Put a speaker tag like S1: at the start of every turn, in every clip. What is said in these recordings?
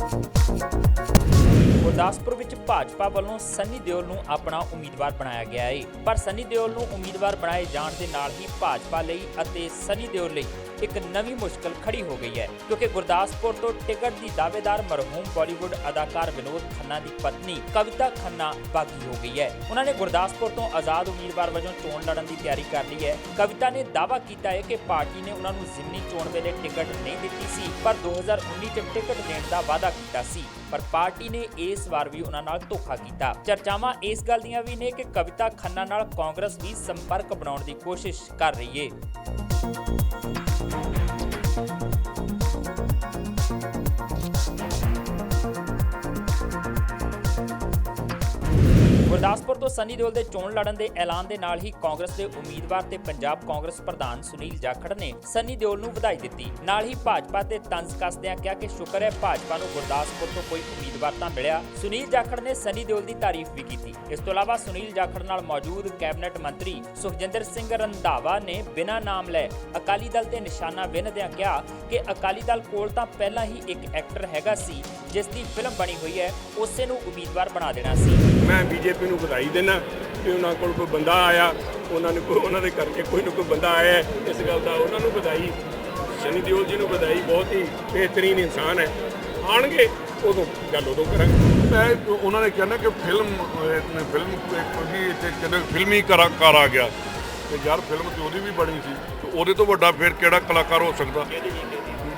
S1: Thank you. Gurdaspur ਵਿੱਚ ਭਾਜਪਾ ਵੱਲੋਂ ਸੰਨੀ ਦਿਓਲ ਨੂੰ ਆਪਣਾ ਉਮੀਦਵਾਰ ਬਣਾਇਆ ਗਿਆ ਹੈ ਪਰ ਸੰਨੀ ਦਿਓਲ ਨੂੰ ਉਮੀਦਵਾਰ ਬਣਾਏ ਜਾਣ ਦੇ ਨਾਲ ਹੀ ਭਾਜਪਾ ਲਈ ਅਤੇ ਸੰਨੀ ਦਿਓਲ ਲਈ ਇੱਕ ਨਵੀਂ ਮੁਸ਼ਕਲ ਖੜੀ ਹੋ ਗਈ ਹੈ, ਕਿਉਂਕਿ ਗੁਰਦਾਸਪੁਰ ਤੋਂ ਟਿਕਟ ਦੀ ਦਾਅਵੇਦਾਰ ਮਰਹੂਮ ਬਾਲੀਵੁੱਡ ਅਦਾਕਾਰ ਵਿਨੋਦ ਖੰਨਾ ਦੀ ਪਤਨੀ ਕਵਿਤਾ ਖੰਨਾ ਬਾਗੀ ਹੋ ਗਈ ਹੈ। ਉਹਨਾਂ ਨੇ ਗੁਰਦਾਸਪੁਰ ਤੋਂ ਆਜ਼ਾਦ ਉਮੀਦਵਾਰ ਵਜੋਂ ਚੋਣ ਲੜਨ ਦੀ ਤਿਆਰੀ ਕਰ ਲਈ ਹੈ। ਕਵਿਤਾ ਨੇ ਦਾਅਵਾ ਕੀਤਾ ਹੈ ਕਿ ਪਾਰਟੀ ਨੇ ਉਹਨਾਂ ਨੂੰ ਜ਼ਿਮਨੀ ਚੋਣ ਵੇਲੇ ਟਿਕਟ ਨਹੀਂ ਦਿੱਤੀ ਸੀ, ਪਰ 2019 ਚ ਟਿਕਟ ਦੇਣ ਦਾ ਵਾਅਦਾ ਕੀਤਾ ਸੀ। ਪਰ ਪਾਰਟੀ ਨੇ ਇਸ ਵਾਰ ਵੀ ਉਹਨਾਂ ਨਾਲ ਧੋਖਾ ਕੀਤਾ। ਚਰਚਾਵਾਂ ਇਸ ਗੱਲ ਦੀਆਂ ਵੀ ਨੇ ਕਿ ਕਵਿਤਾ ਖੰਨਾ ਨਾਲ ਕਾਂਗਰਸ ਵੀ ਸੰਪਰਕ ਬਣਾਉਣ ਦੀ ਕੋਸ਼ਿਸ਼ ਕਰ ਰਹੀ ਏ। ਗੁਰਦਾਸਪੁਰ ਤੋਂ ਸੰਨੀ ਦਿਓਲ ਦੇ ਚੋਣ ਲੜਨ ਦੇ ਐਲਾਨ ਦੇ ਨਾਲ ਹੀ ਕਾਂਗਰਸ ਦੇ ਉਮੀਦਵਾਰ ਤੇ ਪੰਜਾਬ ਕਾਂਗਰਸ ਪ੍ਰਧਾਨ ਸੁਨੀਲ ਜਾਖੜ ਨੇ ਸੰਨੀ ਦਿਓਲ ਨੂੰ ਵਧਾਈ ਦਿੱਤੀ। ਨਾਲ ਹੀ ਭਾਜਪਾ ਤੇ ਤੰਜ਼ ਕੱਸਦਿਆਂ ਕਿਹਾ ਕਿ ਸ਼ੁਕਰ ਹੈ ਭਾਜਪਾ ਨੂੰ ਗੁਰਦਾਸਪੁਰ ਤੋਂ ਕੋਈ ਉਮੀਦਵਾਰ ਤਾਂ ਮਿਲਿਆ। ਸੁਨੀਲ ਜਾਖੜ ਨੇ ਸੰਨੀ ਦਿਓਲ ਦੀ ਤਾਰੀਫ ਵੀ ਕੀਤੀ। ਇਸ ਤੋਂ ਇਲਾਵਾ ਸੁਨੀਲ ਜਾਖੜ ਨਾਲ ਮੌਜੂਦ ਕੈਬਨਿਟ ਮੰਤਰੀ ਸੁਖਜਿੰਦਰ ਸਿੰਘ ਰੰਧਾਵਾ ਨੇ ਬਿਨਾਂ ਨਾਮ ਲੈ ਅਕਾਲੀ ਦਲ ਤੇ ਨਿਸ਼ਾਨਾ ਵਿੰਨਦਿਆਂ ਕਿਹਾ ਕਿ ਅਕਾਲੀ ਦਲ ਕੋਲ ਤਾਂ ਪਹਿਲਾਂ ਹੀ ਇੱਕ ਐਕਟਰ ਹੈਗਾ ਸੀ, ਜਿਸ ਦੀ ਫਿਲਮ ਬਣੀ ਹੋਈ ਹੈ, ਉਸੇ ਨੂੰ ਉਮੀਦਵਾਰ ਬਣਾ ਦੇਣਾ ਸੀ।
S2: ਮੈਂ ਬੀਜੇਪੀ ਨੂੰ ਵਧਾਈ ਦੇਣਾ ਕਿ ਉਹਨਾਂ ਕੋਲ ਕੋਈ ਬੰਦਾ ਆਇਆ, ਉਹਨਾਂ ਨੇ ਕੋਈ ਉਹਨਾਂ ਦੇ ਕਰਕੇ ਕੋਈ ਨਾ ਕੋਈ ਬੰਦਾ ਆਇਆ ਇਸ ਗੱਲ ਦਾ ਉਹਨਾਂ ਨੂੰ ਵਧਾਈ, ਸ਼ਨੀ ਦਿਓਲ ਜੀ ਨੂੰ ਵਧਾਈ ਬਹੁਤ ਹੀ ਬਿਹਤਰੀਨ ਇਨਸਾਨ ਹੈ। ਆਣਗੇ ਉਦੋਂ ਗੱਲ ਉਦੋਂ ਕਰਾਂਗੇ।
S3: ਮੈਂ ਉਹਨਾਂ ਨੇ ਕਹਿੰਦਾ ਕਿ ਫਿਲਮ ਫਿਲਮ ਕੋਈ ਇੱਥੇ ਕਹਿੰਦੇ ਫਿਲਮੀ ਕਲਾਕਾਰ ਆ ਗਿਆ। ਤੇ ਯਾਰ ਫਿਲਮ ਤੇ ਉਹਦੀ ਵੀ ਬਣੀ ਸੀ। ਉਹਦੇ ਤੋਂ ਵੱਡਾ ਫਿਰ ਕਿਹੜਾ ਕਲਾਕਾਰ ਹੋ ਸਕਦਾ?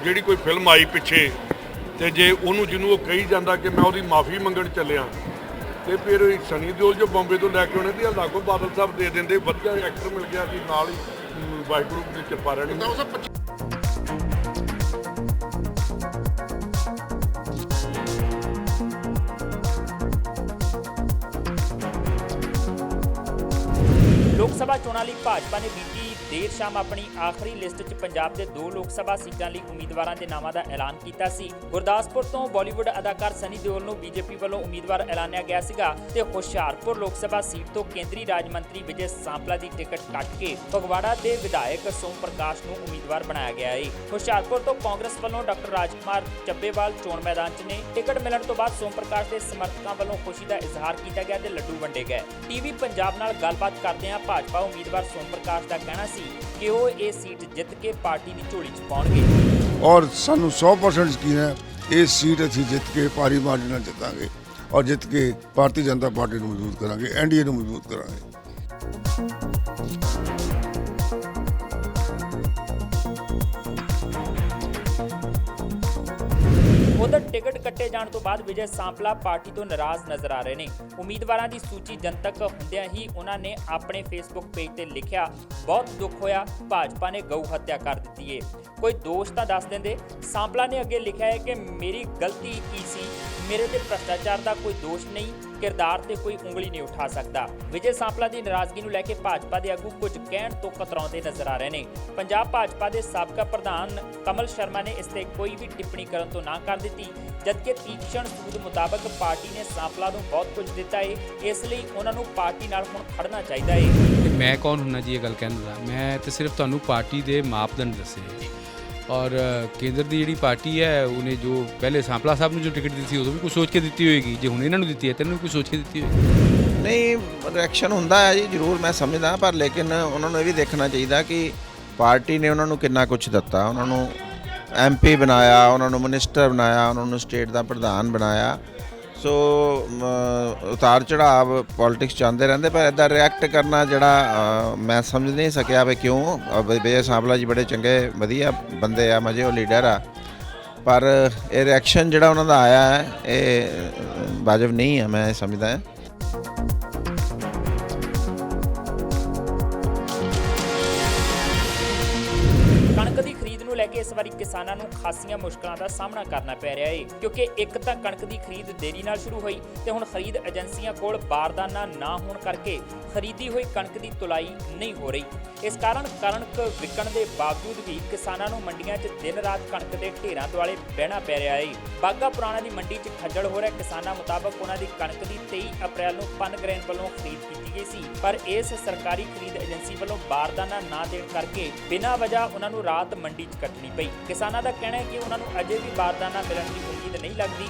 S3: ਜਿਹੜੀ ਕੋਈ ਫਿਲਮ ਆਈ ਪਿੱਛੇ, ਤੇ ਜੇ ਉਹਨੂੰ ਜਿਹਨੂੰ ਉਹ ਕਹੀ ਜਾਂਦਾ ਕਿ ਮੈਂ ਉਹਦੀ ਮਾਫੀ ਮੰਗਣ ਚੱਲਿਆ ਤੇ ਫਿਰ ਸਨੀ ਦਿਓਲ ਜੋ ਬੰਬੇ ਤੋਂ ਲੈ ਕੇ ਆਉਣੇ ਤੇ ਲਾਗੋ ਬਾਦਲ ਸਾਹਿਬ ਦੇ ਦਿੰਦੇ ਵਧੀਆ ਐਕਟਰ ਮਿਲ ਗਿਆ ਸੀ ਨਾਲ ਹੀ ਵਾਹਿਗੁਰੂ ਦੀ ਕਿਰਪਾ ਰਹਿਣੀ।
S1: ਲੋਕ ਸਭਾ ਚੋਣਾਂ ਲਈ ਭਾਜਪਾ ਨੇ ਬੀਤੀ ਦੇਰ ਸ਼ਾਮ ਆਪਣੀ ਆਖਰੀ ਲਿਸਟ 'ਚ ਪੰਜਾਬ ਦੇ ਦੋ ਲੋਕ ਸਭਾ ਸੀਟਾਂ ਲਈ ਉਮੀਦਵਾਰਾਂ ਦੇ ਨਾਮਾਂ ਦਾ ਐਲਾਨ ਕੀਤਾ ਸੀ। ਗੁਰਦਾਸਪੁਰ ਤੋਂ ਬਾਲੀਵੁੱਡ ਅਦਾਕਾਰ ਸਨੀ ਦਿਓਲ ਨੂੰ ਬੀਜੇਪੀ ਵੱਲੋਂ ਉਮੀਦਵਾਰ ਐਲਾਨਿਆ ਗਿਆ ਸੀਗਾ ਤੇ ਹੁਸ਼ਿਆਰਪੁਰ ਲੋਕ ਸਭਾ ਸੀਟ ਤੋਂ ਕੇਂਦਰੀ ਰਾਜ ਮੰਤਰੀ ਵਿਜੇ ਸਾਂਪਲਾ ਦੀ ਟਿਕਟ ਕੱਟ ਕੇ ਫਗਵਾੜਾ ਦੇ ਵਿਧਾਇਕ ਸੋਮ ਪ੍ਰਕਾਸ਼ ਨੂੰ ਉਮੀਦਵਾਰ ਬਣਾਇਆ ਗਿਆ ਹੈ ਹੁਸ਼ਿਆਰਪੁਰ ਤੋਂ ਕਾਂਗਰਸ ਵੱਲੋਂ ਡਾਕਟਰ ਰਾਜਕੁਮਾਰ ਚੱਬੇਵਾਲ ਚੋਣ ਮੈਦਾਨ 'ਚ ਨੇ। ਟਿਕਟ ਮਿਲਣ ਤੋਂ ਬਾਅਦ ਸੋਮ ਪ੍ਰਕਾਸ਼ ਦੇ ਸਮਰਥਕਾਂ ਵੱਲੋਂ ਖੁਸ਼ੀ ਦਾ ਇਜ਼ਹਾਰ ਕੀਤਾ ਗਿਆ ਤੇ ਲੱਡੂ ਵੰਡੇ ਗਏ। ਟੀਵੀ ਪੰਜਾਬ ਨਾਲ ਗੱਲਬਾਤ ਕਰਦਿਆਂ ਭਾਜਪਾ ਉਮੀਦਵਾਰ ਸੋਮ ਪ੍ਰਕਾਸ਼ ਦਾ ਕਹਿਣਾ ਸੀ ਸੀ ਕਿ ਉਹ ਇਹ ਸੀਟ ਜਿੱਤ ਕੇ ਪਾਰਟੀ ਦੀ ਝੋਲੀ 'ਚ ਪਾਉਣਗੇ।
S4: ਔਰ ਸਾਨੂੰ 100% ਯਕੀਨ ਹੈ, ਇਹ ਸੀਟ ਅਸੀਂ ਜਿੱਤ ਕੇ ਭਾਰੀ ਮਾਰਜਨ ਨਾਲ ਜਿੱਤਾਂਗੇ ਔਰ ਜਿੱਤ ਕੇ ਭਾਰਤੀ ਜਨਤਾ ਪਾਰਟੀ ਨੂੰ ਮਜ਼ਬੂਤ ਕਰਾਂਗੇ ਐਨਡੀਏ ਨੂੰ ਮਜ਼ਬੂਤ ਕਰਾਂਗੇ।
S1: ਉਧਰ ਟਿਕਟ ਕੱਟੇ ਜਾਣ ਤੋਂ ਬਾਅਦ ਵਿਜੇ ਸਾਂਪਲਾ ਪਾਰਟੀ ਤੋਂ ਨਾਰਾਜ਼ ਨਜ਼ਰ ਆ ਰਹੇ ਨੇ। ਉਮੀਦਵਾਰਾਂ ਦੀ ਸੂਚੀ ਜਨਤਕ ਹੁੰਦਿਆਂ ਹੀ ਉਹਨਾਂ ਨੇ ਆਪਣੇ ਫੇਸਬੁੱਕ ਪੇਜ ਤੇ ਲਿਖਿਆ, ਬਹੁਤ ਦੁੱਖ ਹੋਇਆ, ਭਾਜਪਾ ਨੇ ਗਊ ਹੱਤਿਆ ਕਰ ਦਿੱਤੀ ਏ। ਕੋਈ ਦੋਸ਼ ਤਾਂ ਦੱਸ ਦਿੰਦੇ। ਸਾਂਪਲਾ ਨੇ ਅੱਗੇ ਲਿਖਿਆ ਹੈ ਕਿ ਮੇਰੀ ਗਲਤੀ ਕੀ ਸੀ ਮੇਰੇ ਤੇ ਭ੍ਰਸ਼ਟਾਚਾਰ ਦਾ ਕੋਈ ਦੋਸ਼ ਨਹੀਂ, ਕਿਰਦਾਰ ਤੇ ਕੋਈ ਉਂਗਲੀ ਨਹੀਂ ਉਠਾ ਸਕਦਾ। ਵਿਜੇ ਸਾਂਪਲਾ ਦੀ ਨਾਰਾਜ਼ਗੀ ਨੂੰ ਲੈ ਕੇ ਭਾਜਪਾ ਦੇ ਆਗੂ ਕੁਝ ਕਹਿਣ ਤੋਂ ਕਤਰਾਉਂਦੇ ਨਜ਼ਰ ਆ ਰਹੇ ਨੇ। ਪੰਜਾਬ ਭਾਜਪਾ ਦੇ ਸਾਬਕਾ ਪ੍ਰਧਾਨ ਕਮਲ ਸ਼ਰਮਾ ਨੇ ਇਸ ਤੇ ਕੋਈ ਵੀ ਟਿੱਪਣੀ ਕਰਨ ਤੋਂ ਨਾ ਕਰ ਦਿੱਤੀ, ਜਦਕਿ ਤੀਕਸ਼ਣ ਸੂਦ ਮੁਤਾਬਕ ਪਾਰਟੀ ਨੇ ਸਾਂਪਲਾ ਨੂੰ ਬਹੁਤ ਕੁਝ ਦਿੱਤਾ ਏ। ਇਸ ਲਈ ਉਹਨਾਂ ਨੂੰ ਪਾਰਟੀ ਨਾਲ ਹੁਣ ਖੜਨਾ ਚਾਹੀਦਾ
S5: ਏ। ਮੈਂ ਕੌਣ ਹੁੰਨਾ ਜੀ ਇਹ ਗੱਲ ਕਹਿਣ ਦਾ? ਮੈਂ ਤੇ ਸਿਰਫ ਤੁਹਾਨੂੰ ਪਾਰਟੀ ਦੇ ਮਾਪਦੰਡ ਦੱਸੇ। ਔਰ ਕੇਂਦਰ ਦੀ ਜਿਹੜੀ ਪਾਰਟੀ ਹੈ, ਉਹਨੇ ਜੋ ਪਹਿਲੇ ਸਾਂਪਲਾ ਸਾਹਿਬ ਨੂੰ ਜੋ ਟਿਕਟ ਦਿੱਤੀ ਸੀ ਉਦੋਂ ਵੀ ਕੁਝ ਸੋਚ ਕੇ ਦਿੱਤੀ ਹੋਏਗੀ। ਜੇ ਹੁਣ ਇਹਨਾਂ ਨੂੰ ਦਿੱਤੀ ਹੈ ਤੈਨੂੰ ਵੀ ਕੁਝ ਸੋਚ ਕੇ ਦਿੱਤੀ ਹੋਏਗੀ।
S6: ਨਹੀਂ ਰਿਐਕਸ਼ਨ ਹੁੰਦਾ ਹੈ ਜੀ, ਜ਼ਰੂਰ ਮੈਂ ਸਮਝਦਾ, ਪਰ ਲੇਕਿਨ ਉਹਨਾਂ ਨੂੰ ਇਹ ਵੀ ਦੇਖਣਾ ਚਾਹੀਦਾ ਕਿ ਪਾਰਟੀ ਨੇ ਉਹਨਾਂ ਨੂੰ ਕਿੰਨਾ ਕੁਝ ਦਿੱਤਾ। ਉਹਨਾਂ ਨੂੰ ਐਮਪੀ ਬਣਾਇਆ, ਉਹਨਾਂ ਨੂੰ ਮਿਨਿਸਟਰ ਬਣਾਇਆ, ਉਹਨਾਂ ਨੂੰ ਸਟੇਟ ਦਾ ਪ੍ਰਧਾਨ ਬਣਾਇਆ। ਸੋ ਉਤਾਰ ਚੜਾਵ ਪੋਲਿਟਿਕਸ ਚਾਹੁੰਦੇ ਰਹਿੰਦੇ ਪਰ ਇਦਾਂ ਰਿਐਕਟ ਕਰਨਾ ਜਿਹੜਾ ਮੈਂ ਸਮਝ ਨਹੀਂ ਸਕਿਆ ਵੀ ਕਿਉਂ। ਅ, ਵਿ- ਵਿਜੇ ਸਾਂਪਲਾ ਜੀ ਬੜੇ ਚੰਗੇ ਵਧੀਆ ਬੰਦੇ ਆ ਮਜੇ ਉਹ ਲੀਡਰ ਆ। ਪਰ ਇਹ ਰਿਐਕਸ਼ਨ ਜਿਹੜਾ ਉਹਨਾਂ ਦਾ ਆਇਆ ਹੈ ਇਹ ਵਾਜਬ ਨਹੀਂ ਹੈ ਮੈਂ ਇਹ ਸਮਝਦਾ ਹਾਂ।
S1: ਲੈ ਕੇ ਇਸ ਵਾਰੀ ਕਿਸਾਨਾਂ ਨੂੰ ਖਾਸੀਆਂ ਮੁਸ਼ਕਲਾਂ ਦਾ ਸਾਹਮਣਾ ਕਰਨਾ ਪੈ ਰਿਹਾ ਹੈ ਕਿਉਂਕਿ ਇੱਕ ਤਾਂ ਕਣਕ ਦੀ ਖਰੀਦ ਦੇਰੀ ਨਾਲ ਸ਼ੁਰੂ ਹੋਈ ਤੇ ਹੁਣ ਖਰੀਦ ਏਜੰਸੀਆਂ ਕੋਲ ਬਾਰਦਾਨਾ ਨਾ ਹੋਣ ਕਰਕੇ ਖਰੀਦੀ ਹੋਈ ਕਣਕ ਦੀ ਤੁਲਾਈ ਨਹੀਂ ਹੋ ਰਹੀ। ਇਸ ਕਾਰਨ ਕਣਕ ਵਿਕਣ ਦੇ ਬਾਵਜੂਦ ਵੀ ਕਿਸਾਨਾਂ ਨੂੰ ਮੰਡੀਆਂ 'ਚ ਦਿਨ ਰਾਤ ਕਣਕ ਦੇ ਢੇਰਾਂ ਦੁਆਲੇ ਬਹਿਣਾ ਪੈ ਰਿਹਾ ਹੈ ਬਾਗਾ ਪੁਰਾਣਾ ਦੀ ਮੰਡੀ 'ਚ ਖੱਜਲ ਹੋ ਰਿਹਾ ਕਿਸਾਨਾਂ ਮੁਤਾਬਕ ਉਹਨਾਂ ਦੀ ਕਣਕ ਦੀ 23 ਅਪ੍ਰੈਲ ਨੂੰ ਪਨਗ੍ਰੇਨ ਵੱਲੋਂ ਖਰੀਦ ਕੀਤੀ ਗਈ ਸੀ, ਪਰ ਇਸ ਸਰਕਾਰੀ ਖਰੀਦ ਏਜੰਸੀ ਵੱਲੋਂ ਬਾਰਦਾਨਾ ਨਾ ਦੇਣ ਕਰਕੇ ਬਿਨਾਂ ਵਜ੍ਹਾ ਉਹਨਾਂ ਨੂੰ ਰਾਤ ਮੰਡੀ 'ਚ ਕੱਟਣੀ ਪਈ। ਕਿਸਾਨਾਂ ਦਾ ਕਹਿਣਾ ਹੈ ਕਿ ਉਹਨਾਂ ਨੂੰ ਅਜੇ ਵੀ ਬਾਰਦਾਨਾ ਮਿਲਣ ਦੀ ਉਮੀਦ ਨਹੀਂ ਲੱਗਦੀ।